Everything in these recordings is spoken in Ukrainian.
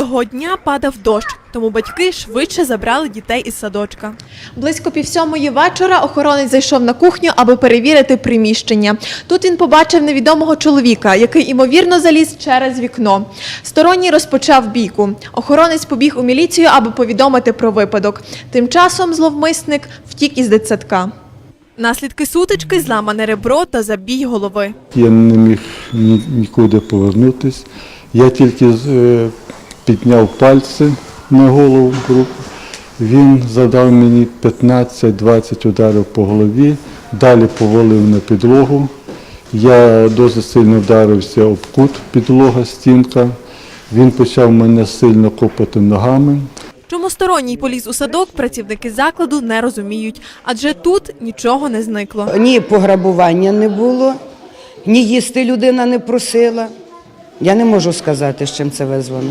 Того дня падав дощ, тому батьки швидше забрали дітей із садочка. Близько півсьомої вечора охоронець зайшов на кухню, аби перевірити приміщення. Тут він побачив невідомого чоловіка, який імовірно заліз через вікно. Сторонній розпочав бійку. Охоронець побіг у міліцію, аби повідомити про випадок. Тим часом зловмисник втік із дитсадка. Наслідки сутички, зламане ребро та забій голови. Я не міг нікуди повернутися. Я тільки е, підняв пальці на голову руку. Він задав мені 15-20 ударів по голові, далі повалив на підлогу. Я дуже сильно вдарився об кут, підлога, стінка. Він почав мене сильно копати ногами. Чому сторонній поліз у садок, працівники закладу не розуміють, адже тут нічого не зникло. Ні пограбування не було, ні їсти людина не просила. Я не можу сказати, з чим це визвано.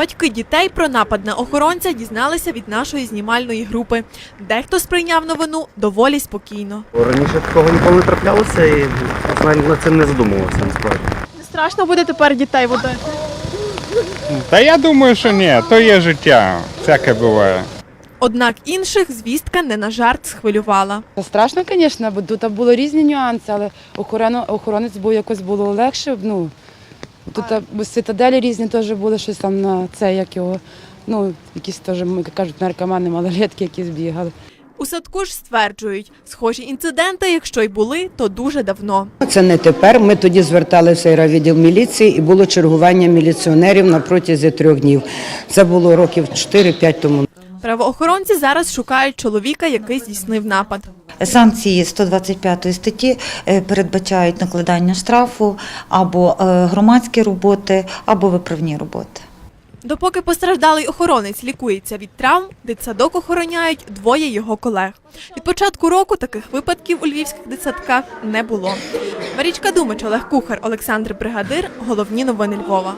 Батьки дітей про напад на охоронця дізналися від нашої знімальної групи. Дехто сприйняв новину доволі спокійно. Раніше такого ніколи не траплялося і навіть над цим не задумувався насправді. Не страшно буде тепер дітей водити. Та я думаю, що ні, то є життя, всяке буває. Однак інших звістка не на жарт схвилювала. Страшно, звісно, бо тут були різні нюанси, але охорона, охоронець був якось було легше. Ну, тут а... цитаделі різні теж були щось там на це, як його, ну, якісь теж, як кажуть, наркомани, малолетки якісь бігали. У садку ж стверджують, схожі інциденти, якщо й були, то дуже давно. Це не тепер. Ми тоді зверталися в райвідділ міліції і було чергування міліціонерів на протязі трьох днів. Це було років 4-5 тому. Правоохоронці зараз шукають чоловіка, який здійснив напад. Санкції 125 статті е, передбачають накладання штрафу або е, громадські роботи, або виправні роботи. Допоки постраждалий охоронець лікується від травм, дитсадок охороняють двоє його колег. Від початку року таких випадків у львівських дитсадках не було. Марічка Думач, Олег Кухар, Олександр Бригадир. Головні новини Львова.